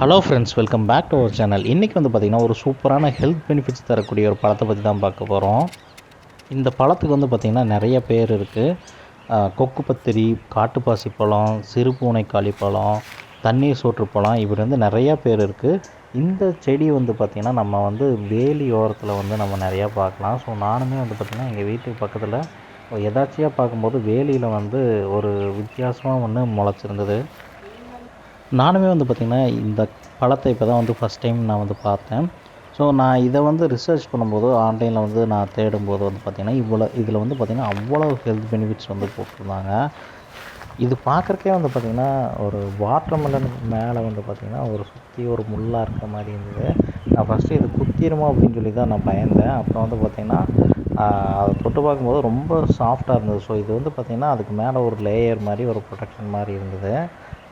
Hello friends welcome back to our channel இன்றைக்கி வந்து பார்த்திங்கன்னா ஒரு சூப்பரான ஹெல்த் பெனிஃபிட்ஸ் தரக்கூடிய ஒரு பழத்தை பற்றி தான் பார்க்க போகிறோம் இந்த பழத்துக்கு வந்து பார்த்திங்கன்னா நிறைய பேர் இருக்குது கொக்கு பத்திரி காட்டுப்பாசி பழம் சிறு பூனைக்காளி பழம் தண்ணீர் சோற்று பழம் இப்படி வந்து நிறையா பேர் இருக்குது இந்த செடி வந்து பார்த்திங்கன்னா நம்ம வந்து வேலி ஓரத்தில் வந்து நம்ம நிறையா பார்க்கலாம். ஸோ நானுமே வந்து பார்த்திங்கன்னா எங்கள் வீட்டுக்கு பக்கத்தில் எதாச்சியாக பார்க்கும்போது வேலியில் வந்து ஒரு வித்தியாசமாக ஒன்று முளைச்சிருந்தது. நானுமே வந்து பார்த்திங்கன்னா இந்த பழத்தை இப்போ தான் வந்து ஃபஸ்ட் டைம் நான் வந்து பார்த்தேன். ஸோ நான் இதை வந்து ரிசர்ச் பண்ணும்போது ஆன்லைனில் வந்து நான் தேடும்போது வந்து பார்த்திங்கன்னா இவ்வளோ இதில் வந்து பார்த்திங்கன்னா அவ்வளோ ஹெல்த் பெனிஃபிட்ஸ் வந்து போட்டிருந்தாங்க. இது பார்க்குறக்கே வந்து பார்த்திங்கன்னா ஒரு வாட்டர் மெலனுக்கு மேலே வந்து பார்த்திங்கன்னா ஒரு சுற்றி ஒரு முள்ளாக இருக்க மாதிரி இருந்தது. நான் ஃபஸ்ட்டு இது குத்திருமோ அப்படின்னு சொல்லி தான் நான் பயந்தேன். அப்புறம் வந்து பார்த்திங்கன்னா அதை தொட்டு பார்க்கும்போது ரொம்ப சாஃப்டாக இருந்தது. ஸோ இது வந்து பார்த்திங்கன்னா அதுக்கு மேலே ஒரு லேயர் மாதிரி ஒரு ப்ரொடெக்ஷன் மாதிரி இருந்தது.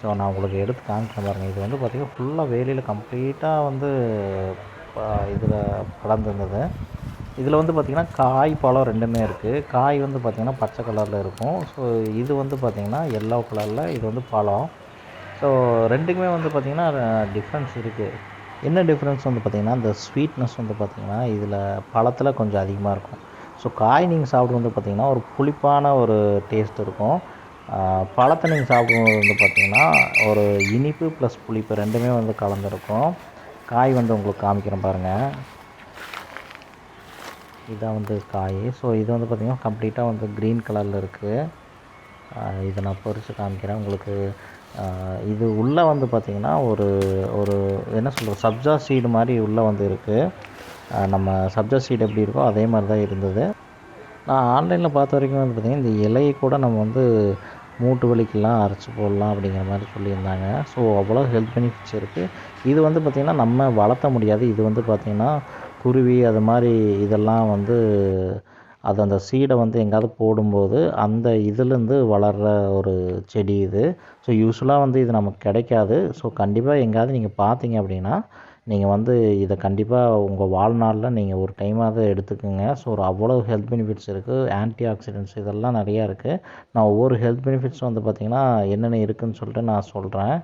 ஸோ நான் உங்களுக்கு எடுத்து காமிக்கிறேன் பாருங்கள் இது வந்து பார்த்திங்கன்னா ஃபுல்லாக வேலியில் கம்ப்ளீட்டாக வந்து இதில் கலந்துருந்தது. இதில் வந்து பார்த்திங்கன்னா காய் பழம் ரெண்டுமே இருக்குது காய் வந்து பார்த்திங்கன்னா பச்சை கலரில் இருக்கும். ஸோ இது வந்து பார்த்திங்கன்னா எல்லோ கலரில் இது வந்து பழம். ஸோ ரெண்டுக்குமே வந்து பார்த்திங்கன்னா டிஃப்ரென்ஸ் இருக்குது என்ன டிஃப்ரென்ஸ் வந்து பார்த்திங்கன்னா இந்த ஸ்வீட்னஸ் வந்து பார்த்திங்கன்னா இதில் பழத்தில் கொஞ்சம் அதிகமாக இருக்கும். ஸோ காய் நீங்கள் சாப்பிடும் வந்து பார்த்திங்கன்னா ஒரு புளிப்பான ஒரு டேஸ்ட் இருக்கும். பழத்தை நீங்கள் சாப்பிடும்போது வந்து பார்த்திங்கன்னா ஒரு இனிப்பு ப்ளஸ் புளிப்பு ரெண்டுமே வந்து கலந்துருக்கும். காய் வந்து உங்களுக்கு காமிக்கிறேன் பாருங்கள் இதான் வந்து காய். ஸோ இது வந்து பார்த்திங்கன்னா கம்ப்ளீட்டாக வந்து க்ரீன் கலரில் இருக்குது இதை நான் பொறிச்சு காமிக்கிறேன் உங்களுக்கு. இது உள்ளே வந்து பார்த்திங்கன்னா ஒரு ஒரு என்ன சொல்கிறது சப்ஜா சீடு மாதிரி உள்ளே வந்து இருக்குது நம்ம சப்ஜா சீடு எப்படி இருக்கோ அதே மாதிரி தான் இருந்தது. நான் ஆன்லைனில் பார்த்த வரைக்கும் வந்து பார்த்திங்கன்னா இந்த இலையை கூட நம்ம வந்து மூட்டு வலிக்கெல்லாம் அரைச்சி போடலாம் அப்படிங்கிற மாதிரி சொல்லியிருந்தாங்க. ஸோ அவ்வளோ ஹெல்த் பெனிஃபிட்ஸ் இருக்குது இது வந்து பார்த்திங்கன்னா நம்ம வளர்த்த முடியாது. இது வந்து பார்த்திங்கன்னா குருவி அது மாதிரி இதெல்லாம் வந்து அது அந்த சீடை வந்து எங்கேயாவது போடும்போது அந்த இதுலேருந்து வளர்கிற ஒரு செடி இது. ஸோ யூஸ்வலாக வந்து இது நமக்கு கிடைக்காது. ஸோ கண்டிப்பாக எங்கேயாவது நீங்கள் பார்த்தீங்க அப்படின்னா நீங்கள் வந்து இதை கண்டிப்பாக உங்கள் வாழ்நாளில் நீங்கள் ஒரு டைமாவது எடுத்துக்கோங்க. ஸோ ஒரு அவ்வளோ ஹெல்த் பெனிஃபிட்ஸ் இருக்குது ஆன்டி ஆக்சிடென்ட்ஸ் இதெல்லாம் நிறையா இருக்குது நான் ஒவ்வொரு ஹெல்த் பெனிஃபிட்ஸும் வந்து பார்த்திங்கன்னா என்னென்ன இருக்குதுன்னு சொல்லிட்டு நான் சொல்கிறேன்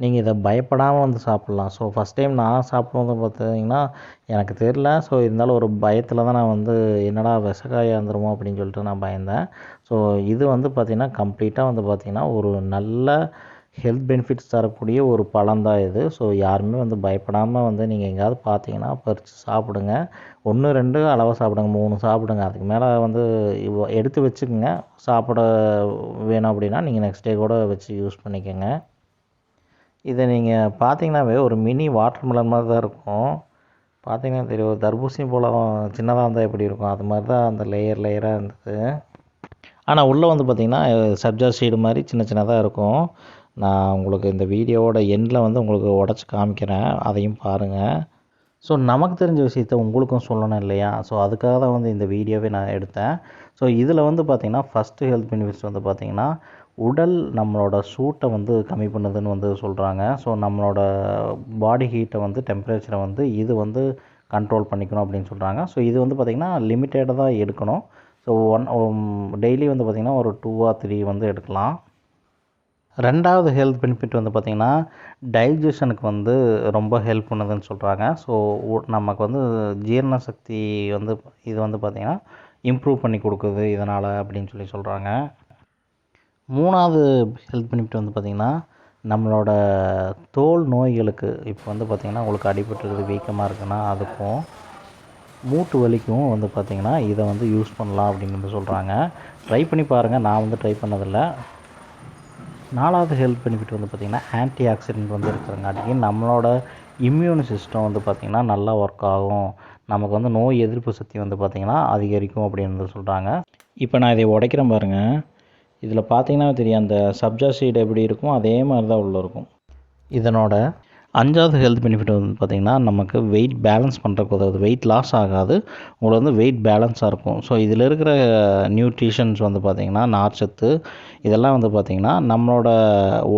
நீங்கள் இதை பயப்படாமல் வந்து சாப்பிட்லாம். ஸோ ஃபஸ்ட் டைம் நான் சாப்பிடும்போது பார்த்தீங்கன்னா எனக்கு தெரில ஸோ இருந்தாலும் ஒரு பயத்தில் தான் நான் வந்து என்னடா விசக்காயாக இருந்துருமோ அப்படின்னு சொல்லிட்டு நான் பயந்தேன். ஸோ இது வந்து பார்த்திங்கன்னா கம்ப்ளீட்டாக வந்து பார்த்திங்கன்னா ஒரு நல்ல ஹெல்த் பெனிஃபிட்ஸ் தரக்கூடிய ஒரு பழம் தான் இது. ஸோ யாருமே வந்து பயப்படாமல் வந்து நீங்கள் எங்கேயாவது பார்த்தீங்கன்னா பறித்து சாப்பிடுங்க. ஒன்று ரெண்டு அளவாக சாப்பிடுங்க. மூணு சாப்பிடுங்க. அதுக்கு மேலே வந்து எடுத்து வச்சுக்கோங்க. சாப்பிட வேணும் அப்படின்னா நீங்கள் நெக்ஸ்ட் டே கூட வச்சு யூஸ் பண்ணிக்கோங்க. இதை நீங்கள் பார்த்தீங்கன்னாவே ஒரு மினி வாட்டர் மிலன் மாதிரி தான் இருக்கும். பார்த்தீங்கன்னா தெரியும். ஒரு தர்பூசணி போல சின்னதாக இருந்தால் எப்படி இருக்கும்? அது மாதிரி தான் அந்த லேயர் லேயராக இருந்தது. ஆனால் உள்ளே வந்து பார்த்திங்கன்னா சப்ஜா சீடு மாதிரி சின்ன சின்னதாக இருக்கும். நான் உங்களுக்கு இந்த வீடியோவோட எண்டில் வந்து உங்களுக்கு உடச்சி காமிக்கிறேன். அதையும் பாருங்கள் ஸோ நமக்கு தெரிஞ்ச விஷயத்த உங்களுக்கும் சொல்லணும் இல்லையா? ஸோ அதுக்காக தான் வந்து இந்த வீடியோவே நான் எடுத்தேன். ஸோ இதில் வந்து பார்த்திங்கன்னா ஃபஸ்ட்டு ஹெல்த் பெனிஃபிட்ஸ் வந்து பார்த்திங்கன்னா உடல் நம்மளோட சூட்டை வந்து கம்மி பண்ணுதுன்னு வந்து சொல்கிறாங்க ஸோ நம்மளோட பாடி ஹீட்டை வந்து டெம்பரேச்சரை வந்து இது வந்து கண்ட்ரோல் பண்ணிக்கணும் அப்படின்னு சொல்கிறாங்க ஸோ இது வந்து பார்த்திங்கன்னா லிமிட்டடாக தான் எடுக்கணும். ஸோ ஒன் டெய்லி வந்து பார்த்திங்கன்னா ஒரு டூ ஆர் த்ரீ வந்து எடுக்கலாம். ரெண்டாவது ஹெல்த் பெனிஃபிட் வந்து பார்த்திங்கன்னா டைஜஷனுக்கு வந்து ரொம்ப ஹெல்ப் பண்ணுதுன்னு சொல்கிறாங்க ஸோ நமக்கு வந்து ஜீரண சக்தி வந்து இது வந்து பார்த்திங்கன்னா இம்ப்ரூவ் பண்ணி கொடுக்குது இதனால் அப்படின்னு சொல்லி சொல்கிறாங்க மூணாவது ஹெல்த் பெனிஃபிட் வந்து பார்த்திங்கன்னா நம்மளோட தோல் நோய்களுக்கு இப்போ வந்து பார்த்திங்கன்னா உங்களுக்கு அடிபட்டுருக்குது வீக்கமாக இருக்குன்னா அதுக்கும் மூட்டு வலிக்கும் வந்து பார்த்திங்கன்னா இதை வந்து யூஸ் பண்ணலாம் அப்படின்னு சொல்கிறாங்க ட்ரை பண்ணி பாருங்கள் நான் வந்து ட்ரை பண்ணதில்லை. நாலாவது ஹெல்த் பெனிஃபிட் வந்து பார்த்திங்கன்னா ஆன்டி ஆக்சிடென்ட் வந்து இருக்கிறங்காட்டிக்கு நம்மளோட இம்யூன் சிஸ்டம் வந்து பார்த்திங்கன்னா நல்லா ஒர்க் ஆகும். நமக்கு வந்து நோய் எதிர்ப்பு சக்தி வந்து பார்த்திங்கன்னா அதிகரிக்கும் அப்படின்னு வந்து சொல்கிறாங்க இப்போ நான் இதை உடைக்கிறேன் பாருங்கள் இதில் பார்த்திங்கன்னா தெரியும் அந்த சப்ஜா சீடு எப்படி இருக்கும் அதே மாதிரி தான் உள்ளே இருக்கும். இதனோட அஞ்சாவது ஹெல்த் பெனிஃபிட் வந்து பார்த்திங்கன்னா நமக்கு வெயிட் பேலன்ஸ் பண்ணுறக்கு உதவுது. வெயிட் லாஸ் ஆகாது. உங்களுக்கு வந்து வெயிட் பேலன்ஸாக இருக்கும். ஸோ இதில் இருக்கிற நியூட்ரிஷன்ஸ் வந்து பார்த்திங்கன்னா நார்ச்சத்து இதெல்லாம் வந்து பார்த்திங்கன்னா நம்மளோட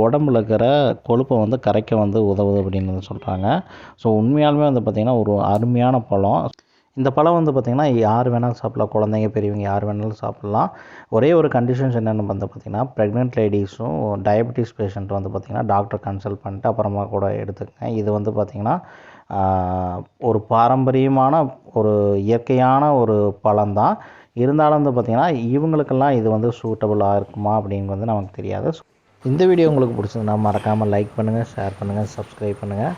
உடம்புல இருக்கிற கொழுப்பை வந்து கரைக்க வந்து உதவுது அப்படின்னு சொல்கிறாங்க ஸோ உண்மையாலுமே வந்து பார்த்திங்கன்னா ஒரு அருமையான பழம். இந்த பழம் வந்து பார்த்திங்கன்னா யார் வேணாலும் சாப்பிட்லாம். குழந்தைங்க பெரியவங்க யார் வேணாலும் சாப்பிட்லாம். ஒரே ஒரு கண்டிஷன்ஸ் என்னென்னு வந்து பார்த்திங்கன்னா ப்ரெக்னென்ட் லேடிஸும் டயபெட்டிஸ் பேஷண்ட் வந்து பார்த்திங்கன்னா டாக்டர் கன்சல்ட் பண்ணிட்டு அப்புறமா கூட எடுத்துக்கங்க. இது வந்து பார்த்திங்கன்னா ஒரு பாரம்பரியமான ஒரு இயற்கையான ஒரு பழம்தான். இருந்தாலும் வந்து பார்த்திங்கன்னா இவங்களுக்கெல்லாம் இது வந்து சூட்டபுளாக இருக்குமா அப்படின்னு வந்து நமக்கு தெரியாது. இந்த வீடியோ உங்களுக்கு பிடிச்சதுன்னா மறக்காமல் லைக் பண்ணுங்கள் ஷேர் பண்ணுங்கள் சப்ஸ்கிரைப் பண்ணுங்கள்